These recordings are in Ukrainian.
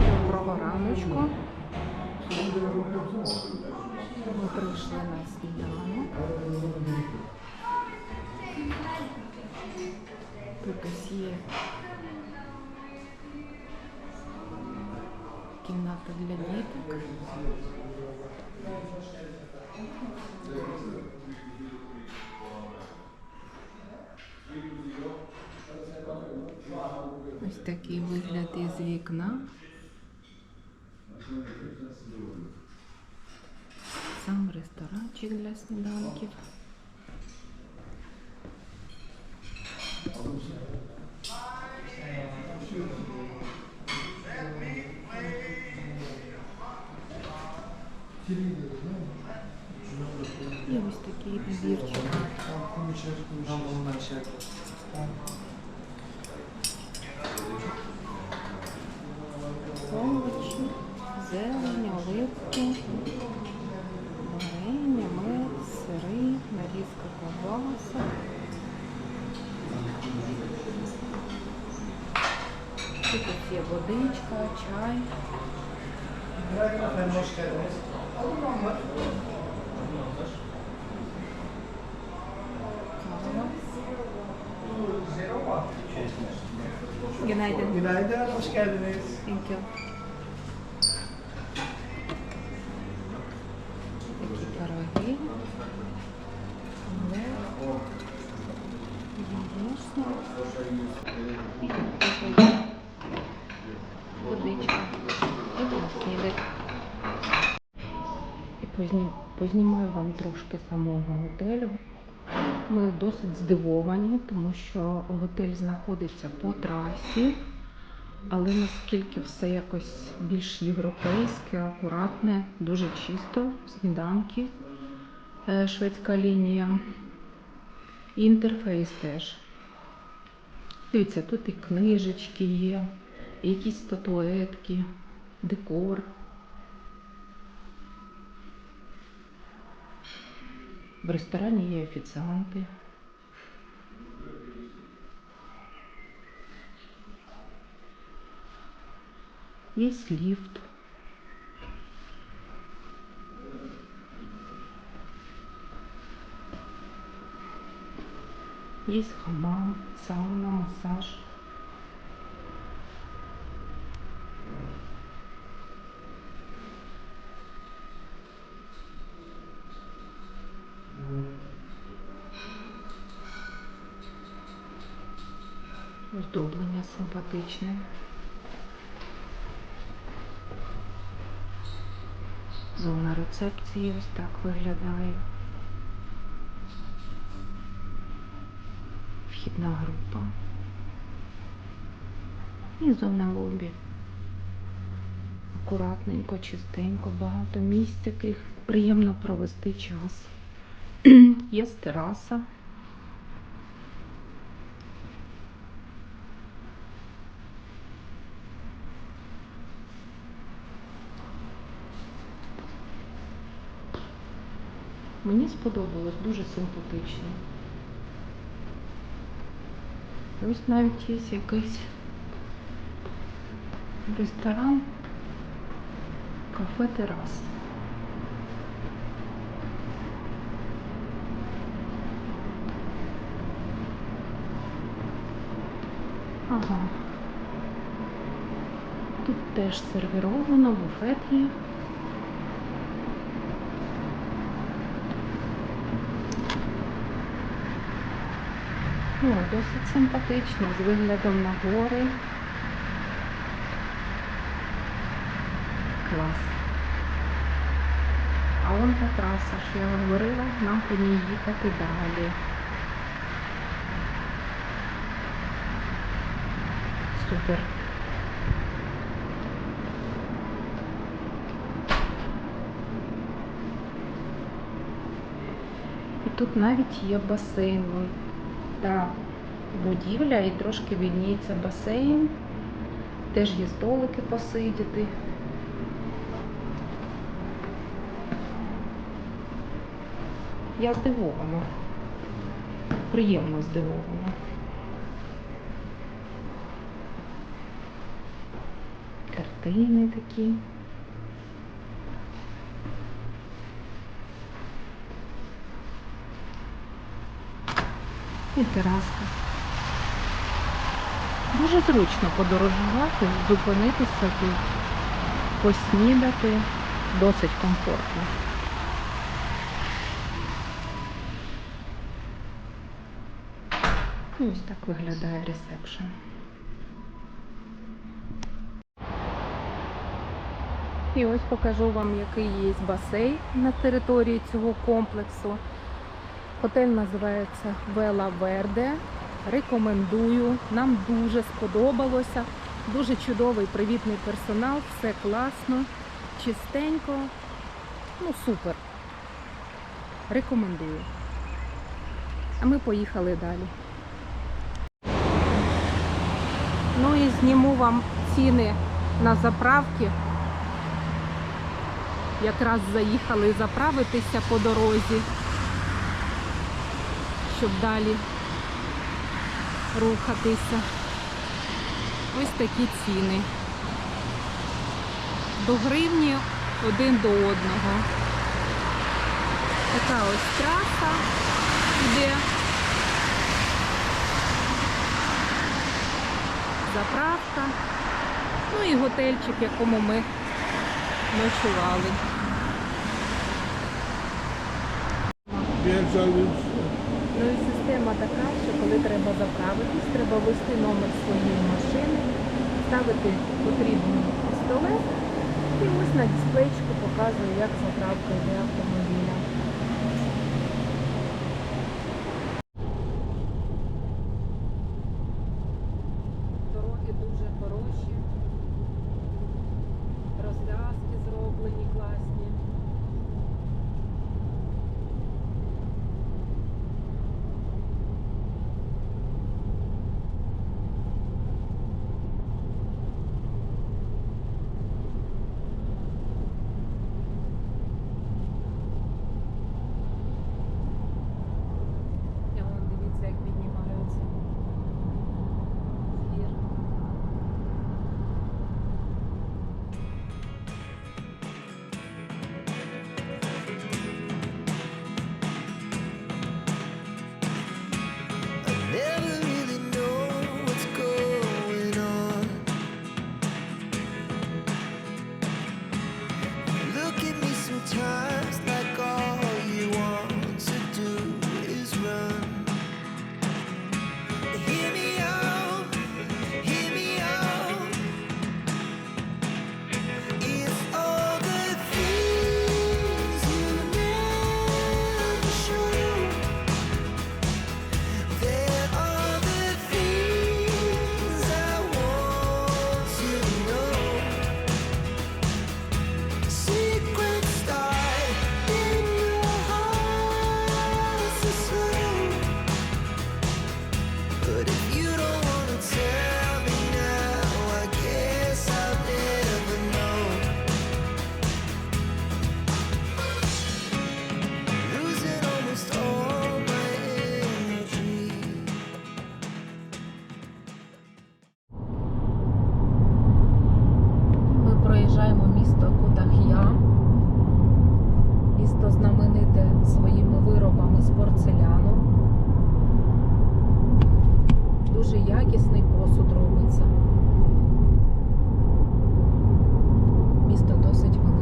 Доброго раночку. Ми прийшли на сніданок. Тут є кімната для діток. Ось такий вигляд із вікна. Сам ресторанчик для сніданків. І ось такий набірчик. Тут є водичка, чай. Günaydın. Günaydın. Hoş geldiniz. Thank you. Такі пироги. Омлет. Яєчня. Водичка. І там снідок. І позні- познімаю вам трошки самого готелю. Ми досить здивовані, тому що готель знаходиться по трасі. Але наскільки все якось більш європейське, акуратне, дуже чисто, сніданки, е, шведська лінія. Інтерфейс теж. Дивіться, тут і книжечки є, якісь статуетки, декор. В ресторані є офіціанти. Есть лифт. Есть хамам, сауна, массаж. Оздоблення симпатичне. Зона рецепції ось так виглядає. Вхідна група. І зона лобі. Акуратненько, чистенько, багато місць, яких приємно провести час. Є тераса. Мені сподобалось, дуже симпатично. Ось навіть є якийсь ресторан, кафе терас. Ага. Тут теж сервіровано, буфет є. Ну, досить симпатично, з виглядом на гори. Клас. А вон та траса, що я говорила, нам по ній їхати далі. Супер. І тут навіть є басейн. Та будівля і трошки відніється басейн. Теж є столики посидіти. Я здивована. Приємно здивована. басейни такі. І тераска. Дуже зручно подорожувати, зупинитися тут, поснідати. Досить комфортно. Ось так виглядає ресепшн. І ось покажу вам, який є басейн на території цього комплексу. Готель називається Вела Верде. Рекомендую. Нам дуже сподобалося. Дуже чудовий привітний персонал, все класно, чистенько. Ну, супер. Рекомендую. А ми поїхали далі. Ну і зніму вам ціни на заправки. Якраз заїхали заправитися по дорозі, щоб далі рухатися. Ось такі ціни. До гривні один до одного. Така ось траса іде. Заправка. Ну і готельчик, в якому ми ночували. Ну і система така, що коли треба заправитись, треба ввести номер своєї машини, ставити потрібний пістолет і ось на дисплейчику показує, як заправка йде автомобіля. Місто Кудах'я. Місто знамените своїми виробами з порцеляну. Дуже якісний посуд робиться. Місто досить велике.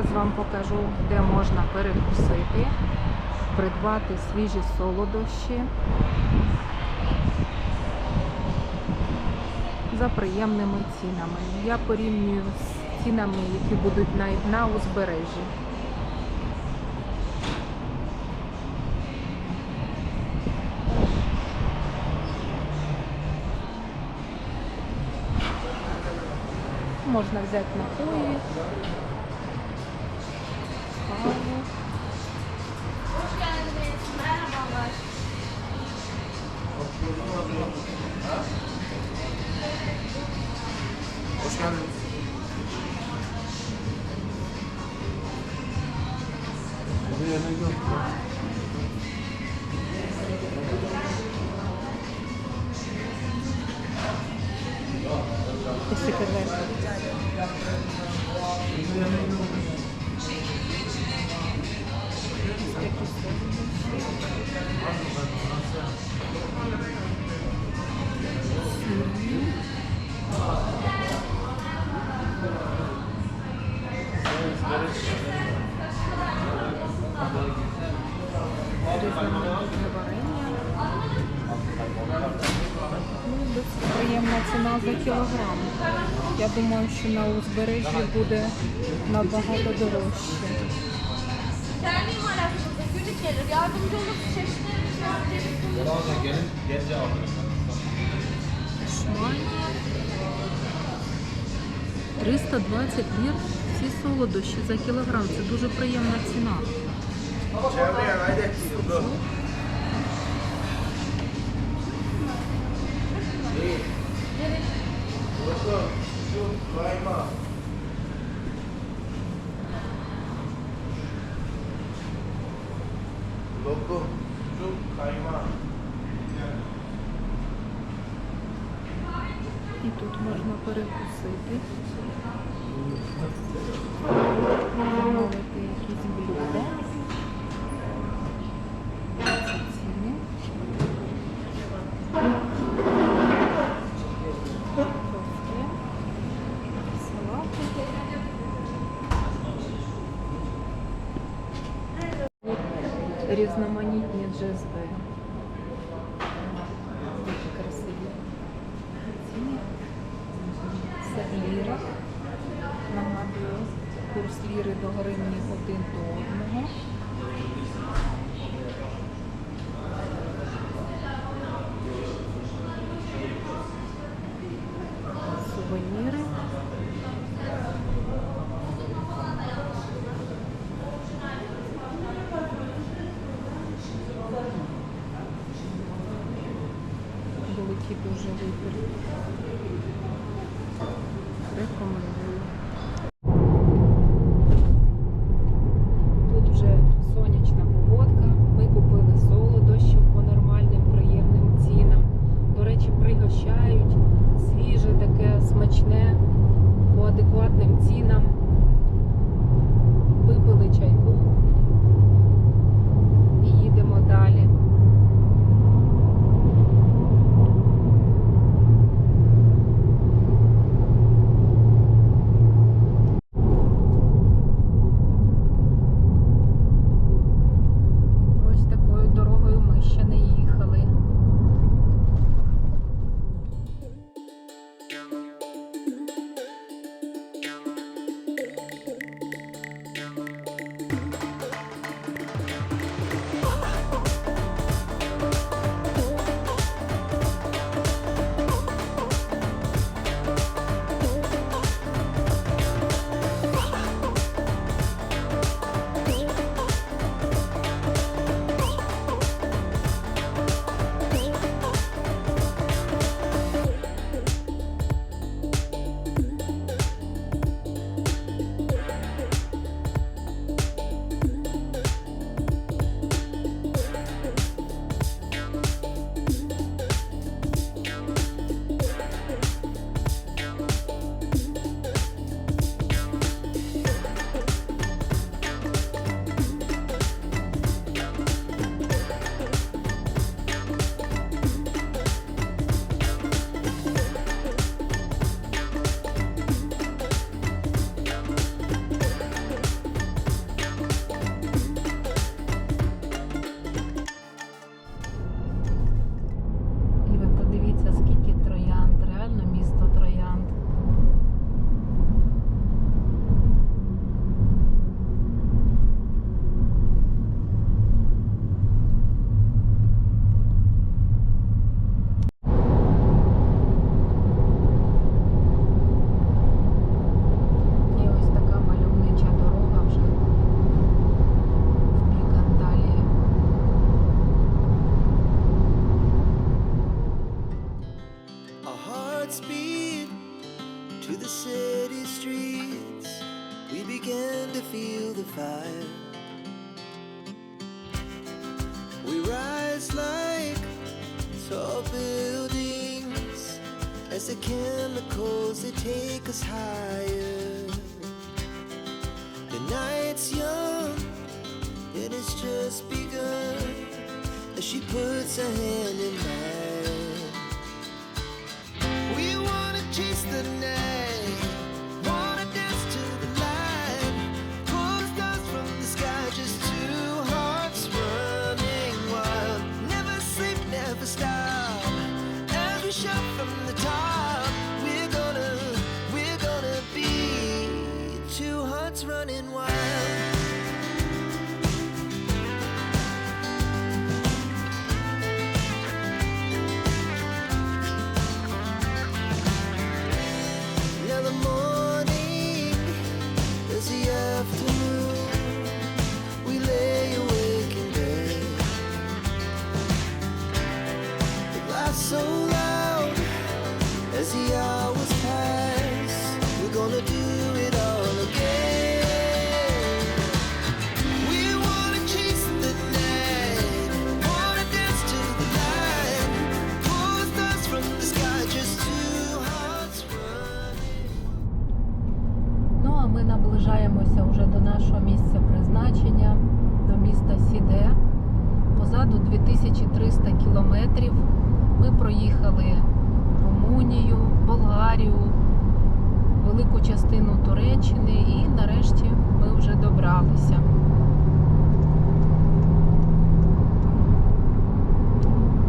Зараз вам покажу, де можна перекусити. придбати свіжі солодощі за приємними цінами. Я порівнюю з цінами, які будуть на, на узбережжі. Можна взяти напої, думаю, що на узбережжі буде набагато дорожче. Шманя. 320 лір ці солодощі за кілограм. Це дуже приємна ціна. Lokum, su, kaymak. І тут можна перекусити. Замовити якісь блюда. Це ціни. Кофе. Салати. Різноманітні джезви. Дуже красиві. Це ліра. Нагадую, курс ліри до гривні один до одного. puts a